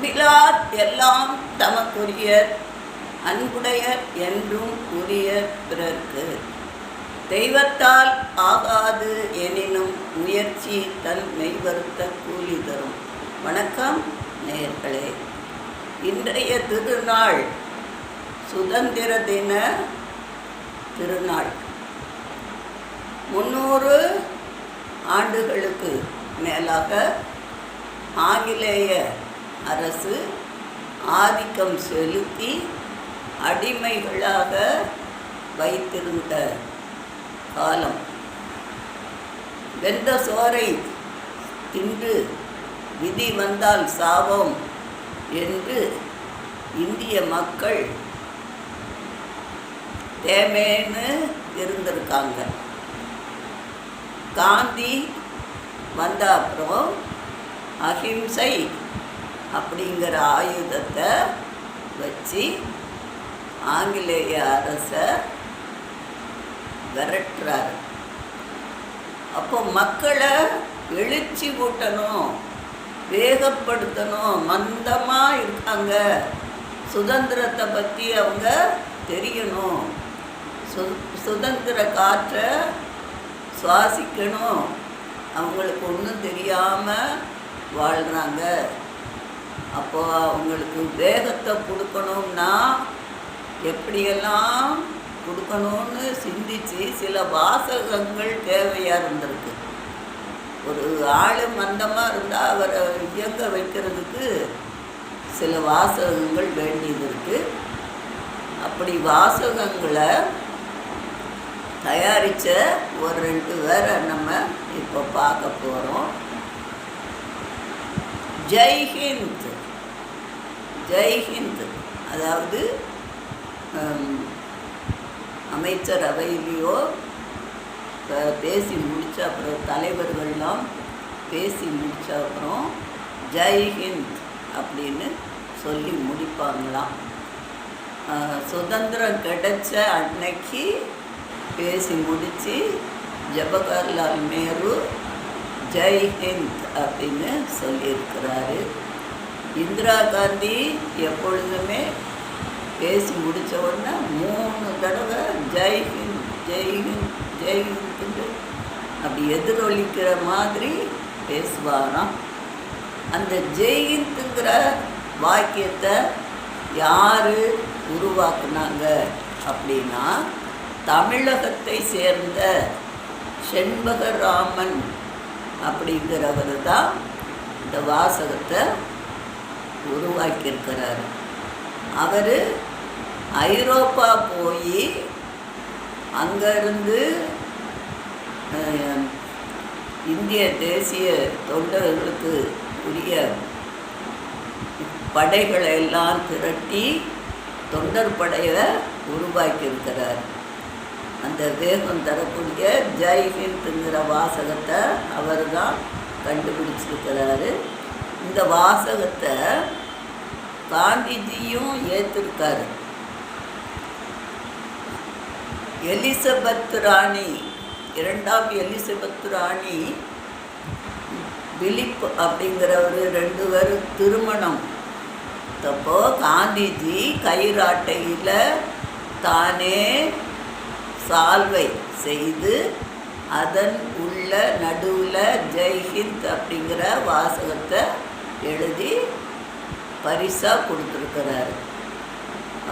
அன்பிலார் எல்லாம் தமக்குரியர் அன்புடையர் என்றும் உரிய பிறர்க்கு. தெய்வத்தால் ஆகாது எனினும் முயற்சி தன் மெய்வருத்த கூலி தரும். வணக்கம் நேர்களே இன்றைய திருநாள் சுதந்திர தின திருநாள். முன்னூறு ஆண்டுகளுக்கு மேலாக ஆங்கிலேய அரசு ஆதிக்கம் செலுத்தி அடிமைகளாக வைத்திருந்த காலம். வெந்த சோறை தின்று விதி வந்தால் சாவோம் என்று இந்திய மக்கள் தேமேன்னு இருந்திருக்காங்க. காந்தி வந்த அப்புறம் அஹிம்சை அப்படிங்கிற ஆயுதத்தை வச்சு ஆங்கிலேய அரசை விரட்டுறாரு. அப்போ மக்களை எழுச்சி ஊட்டணும் வேகப்படுத்தணும் மந்தமாக இருக்காங்க. சுதந்திரத்தை பற்றி அவங்க தெரியணும். சு சுதந்திர காற்றை சுவாசிக்கணும். அவங்களுக்கு ஒன்றும் தெரியாமல் வாழ்கிறாங்க அப்போ அவங்களுக்கு வேகத்தை கொடுக்கணும்னா எப்படியெல்லாம் கொடுக்கணும்னு சிந்திச்சு சில வாசகங்கள் தேவையாக இருந்திருக்கு. ஒரு ஆள் மந்தமாக இருந்தால் அவரை இயங்க வைக்கிறதுக்கு சில வாசகங்கள் வேண்டியது இருக்குது அப்படி வாசகங்களை தயாரித்த ஒரு ரெண்டு பேரை நம்ம இப்போ பார்க்க போகிறோம் ஜெய்ஹிந்த் ஜெய்ஹிந்த் அதாவது அமைச்சர் அவையிலையோ பேசி முடித்த அப்புறம் தலைவர்கள்லாம் பேசி முடித்த அப்புறம் ஜெய்ஹிந்த் அப்படின்னு சொல்லி முடிப்பாங்களாம். சுதந்திரம் கிடைச்ச அன்னைக்கு பேசி முடித்து ஜவஹர்லால் நேரு ஜெய் ஹிந்த் அப்படின்னு சொல்லியிருக்கிறாரு. இந்திரா காந்தி எப்பொழுதுமே பேசி முடித்த உடனே மூணு தடவை ஜெய் ஹிந்த் ஜெய் ஹிந்த் ஜெய் ஹிந்த் அப்படி எதிரொலிக்கிற மாதிரி பேசுவாராம். அந்த ஜெய்ஹிந்துங்கிற வாக்கியத்தை யார் உருவாக்குனாங்க அப்படின்னா தமிழகத்தை சேர்ந்த செண்பகராமன் அப்படிங்கிறவர் தான் இந்த வாசகத்தை உருவாக்கியிருக்கிறாரு. அவர் ஐரோப்பா போய் அங்கேருந்து இந்திய தேசிய தொண்டர்களுக்கு உரிய படைகளை எல்லாம் திரட்டி தொண்டர் படையை உருவாக்கியிருக்கிறார். அந்த வேகம் தரக்கூடிய ஜெய்ஹிந்த்ங்கிற வாசகத்தை அவர் தான் கண்டுபிடிச்சிருக்கிறாரு. இந்த வாசகத்தை காந்திஜியும் ஏற்றிருக்காரு எலிசபெத் ராணி இரண்டாம் எலிசபெத் ராணி பிலிப் அப்படிங்கிறவர் ரெண்டு பேரும் திருமணம். அப்போ காந்திஜி கயிறாட்டையில் தானே சால்வை செய்து அதன் உள்ள நடுவில் ஜெய்ஹிந்த் அப்படிங்கிற வாசகத்தை எழுதி பரிசாக கொடுத்துருக்கிறாரு.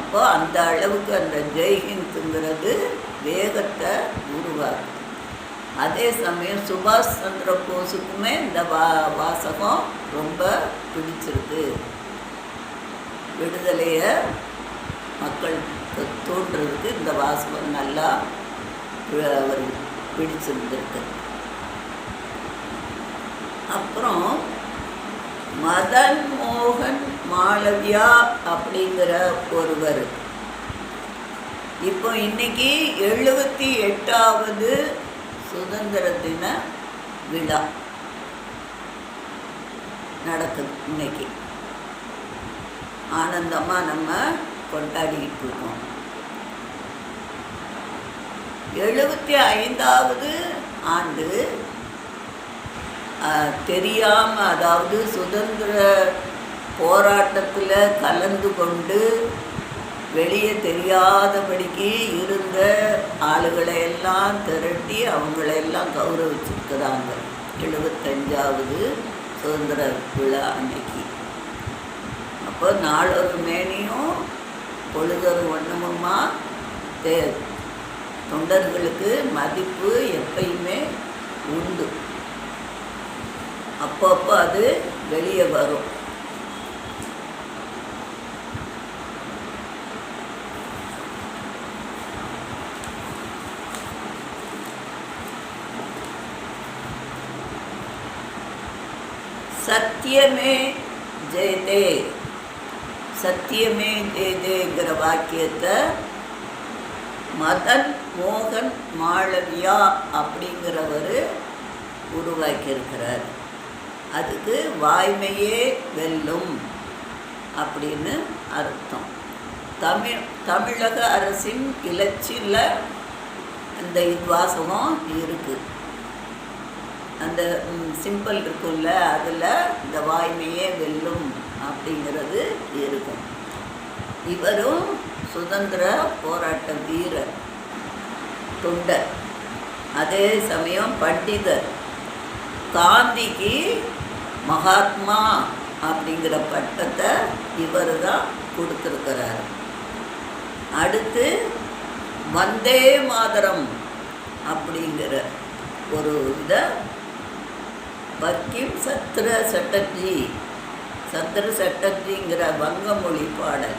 அப்போ அந்த அளவுக்கு அந்த ஜெய்ஹிந்துங்கிறது வேகத்தை உருவாக்குது. அதே சமயம் சுபாஷ் சந்திர போஸுக்குமே இந்த வா வாசகம் ரொம்ப பிடிச்சிருக்கு. விடுதலையை மக்களுக்கு தோன்றதுக்கு இந்த வாசகம் நல்லா அவர் பிடிச்சிருந்திருக்கு. அப்புறம் மதன் மோகன் மாளவியா அப்படிங்கிற ஒருவர். இப்போ இன்னைக்கு எழுபத்தி எட்டாவது சுதந்திர தின விழா நடக்குது இன்னைக்கு. ஆனந்தமாக நம்ம கொண்டாடிக்கிட்டு இருக்கோம். எழுபத்தி ஐந்தாவது ஆண்டு தெரியாமல் அதாவது சுதந்திர போராட்டத்தில் கலந்து கொண்டு வெளியே தெரியாதபடிக்கு இருந்த ஆளுகளை எல்லாம் திரட்டி அவங்களையெல்லாம் கௌரவிச்சிருக்கிறாங்க. எழுபத்தஞ்சாவது சுதந்திர விழா அன்னைக்கு. அப்போ நாளொரு மேனியும் பொழுதொரு ஒன்றுமுமா தே தொண்டர்களுக்கு மதிப்பு எப்பயுமே உண்டு. அப்பப்போ அது வெளியே வரும். சத்தியமே ஜெயதே. சத்தியமே ஜெயதேங்கிற வாக்கியத்தை மதன் மோகன் மாளவியா அப்படிங்கிறவர் உருவாக்கியிருக்கிறார். அதுக்கு வாய்மையே வெல்லும் அப்படின்னு அர்த்தம். தமிழ் தமிழக அரசின் கிளச்சியில் அந்த வாசகம் இருக்குது அந்த சிம்பிள் இருக்குல்ல அதில் இந்த வாய்மையே வெல்லும் அப்படிங்கிறது இருக்கும். இவரும் சுதந்திர போராட்ட வீரர் தொண்டர். அதே சமயம் பண்டிதர். காந்திக்கு மகாத்மா அப்படிங்கிற பட்டத்தை இவர் தான் கொடுத்துருக்கிறார். அடுத்து வந்தே மாதரம் அப்படிங்கிற ஒரு இதை பக்கிம் சத்ர சட்டர்ஜி சத்ர சட்டர்ஜிங்கிற வங்க மொழி பாடல்.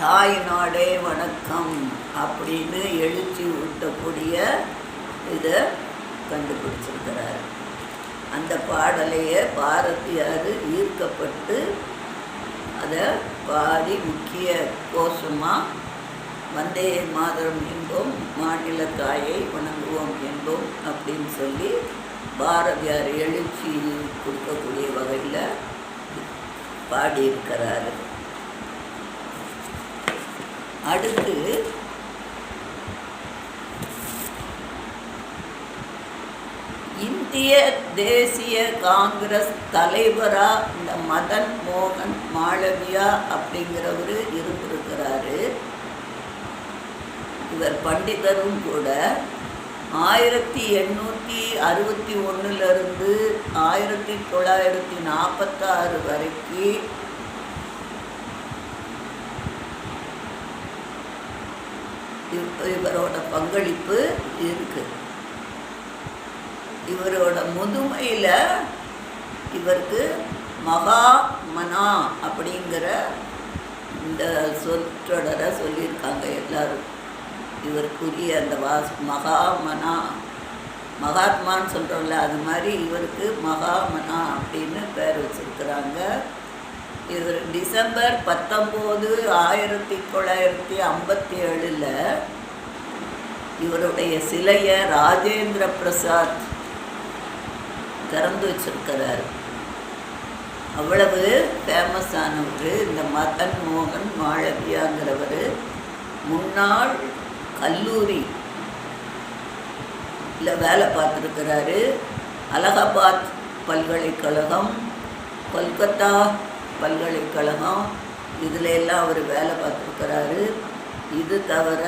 தாய் நாடே வணக்கம் அப்படின்னு எழுச்சி ஊட்டக்கூடிய இதை கண்டுபிடிச்சிருக்கிறார். அந்த பாடலையே பாரதியார் ஈர்க்கப்பட்டு அதை பாடி முக்கிய கோஷமாக வந்தே மாதரம் என்போம் மாநில தாயை வணங்குவோம் என்போம் அப்படின்னு சொல்லி பாரதியார் எழுச்சி கொடுக்கக்கூடிய வகையில் பாடியிருக்கிறாரு. அடுத்து இந்திய தேசிய காங்கிரஸ் தலைவராக இந்த மதன் மோகன் மாளவியா அப்படிங்கிறவர் இருந்திருக்கிறாரு. இவர் பண்டிதரும் கூட. ஆயிரத்தி எண்ணூற்றி அறுபத்தி ஒன்றுலேருந்து ஆயிரத்தி தொள்ளாயிரத்தி நாற்பத்தாறு வரைக்கும் இவரோட பங்களிப்பு இருக்குது இவரோட முதுமையில் இவருக்கு மகா மனா அப்படிங்கிற இந்த சொற்றொடரை சொல்லியிருக்காங்க எல்லாரும். இவருக்குரிய அந்த வாஸ் மகாமனா மகாத்மான்னு சொல்கிறோம்ல அது மாதிரி இவருக்கு மகாமனா அப்படின்னு பேர் வச்சுருக்குறாங்க. இவர் டிசம்பர் பத்தொம்போது ஆயிரத்தி தொள்ளாயிரத்தி ஐம்பத்தி ஏழில் இவருடைய சிலையை ராஜேந்திர பிரசாத் திறந்து வச்சிருக்கிறார். அவ்வளவு ஃபேமஸானவர் இந்த மதன் மோகன் மாளவியாங்கிறவர் முன்னாள் கல்லூரி இல்லை வேலை பார்த்துருக்கிறாரு. அலகாபாத் பல்கலைக்கழகம் கொல்கத்தா பல்கலைக்கழகம் இதில் எல்லாம் அவர் வேலை பார்த்துருக்கிறாரு. இது தவிர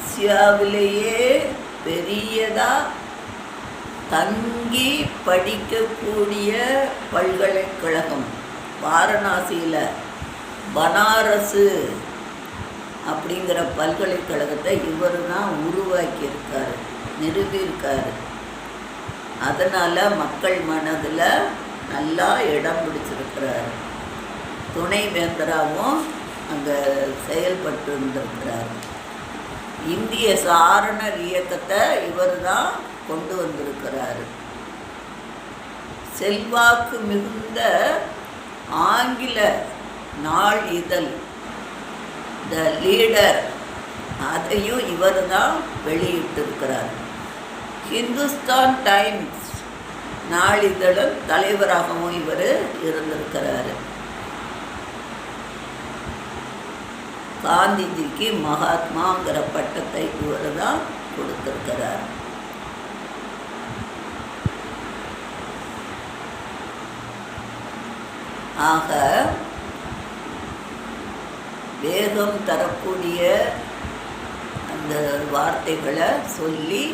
ஆசியாவிலேயே பெரியதாக தங்கி படிக்கக்கூடிய பல்கலைக்கழகம் வாரணாசியில் பனாரசு அப்படிங்கிற பல்கலைக்கழகத்தை இவர் தான் உருவாக்கியிருக்காரு நிறுவியிருக்காரு. அதனால் மக்கள் மனதில் நல்லா இடம் பிடிச்சிருக்கிறார். துணைவேந்தராகவும் அங்கே செயல்பட்டு இருந்திருக்கிறார் இந்திய சாரணர் இயக்கத்தை இவர் தான் கொண்டு வந்திருக்கிறாரு. செல்வாக்கு மிகுந்த ஆங்கில நாள் இதழ் த லீடர் அதையும் இவர் தான் வெளியிட்டிருக்கிறார். ஹிந்துஸ்தான் டைம்ஸ் நாளிதழும் தலைவராகவும் இவர் இருந்திருக்கிறாரு. காந்திஜிக்கு மகாத்மாங்கிற பட்டத்தை இவர் தான் கொடுத்துருக்கிறார். ஆக வேகம் தரக்கூடிய அந்த வார்த்தைகளை சொல்லி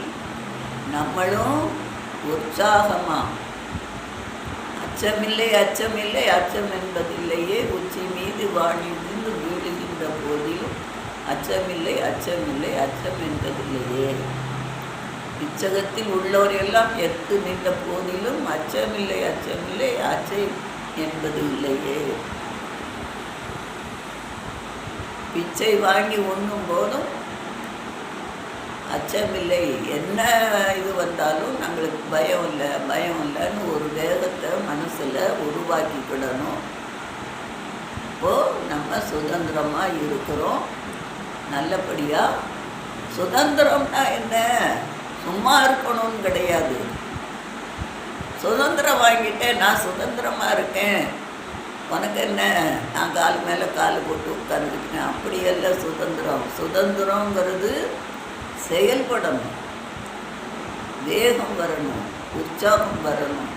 நம்மளும் உற்சாகமாக அச்சமில்லை அச்சமில்லை அச்சம் என்பதில்லையே உச்சி மீது வாணி வீடு இருந்த போதிலும் அச்சமில்லை அச்சமில்லை அச்சம் என்பதில்லையே. இச்சகத்தில் உள்ளோர் எல்லாம் எத்து நின்ற போதிலும் அச்சமில்லை அச்சமில்லை அச்சம் என்பது இல்லையே. பிச்சை வாங்கி உண்ணும் போதும் அச்சமில்லை. என்ன இது வந்தாலும் நம்மளுக்கு பயம் இல்லை பயம் இல்லைன்னு ஒரு வேகத்தை மனசில் உருவாக்கிக்கிடணும். இப்போது நம்ம சுதந்திரமாக இருக்கிறோம். நல்லபடியாக சுதந்திரம்னா என்ன? சும்மா இருக்கணும்னு கிடையாது. சுதந்திரம் வாங்கிட்டேன் நான் சுதந்திரமாக இருக்கேன். உனக்கு என்ன? நான் கால் மேலே கால் போட்டு உட்காந்துக்கிட்டேன் அப்படியெல்லாம் சுதந்திரம். சுதந்திரங்கிறது செயல்படணும். வேகம் வரணும். உற்சாகம் வரணும்.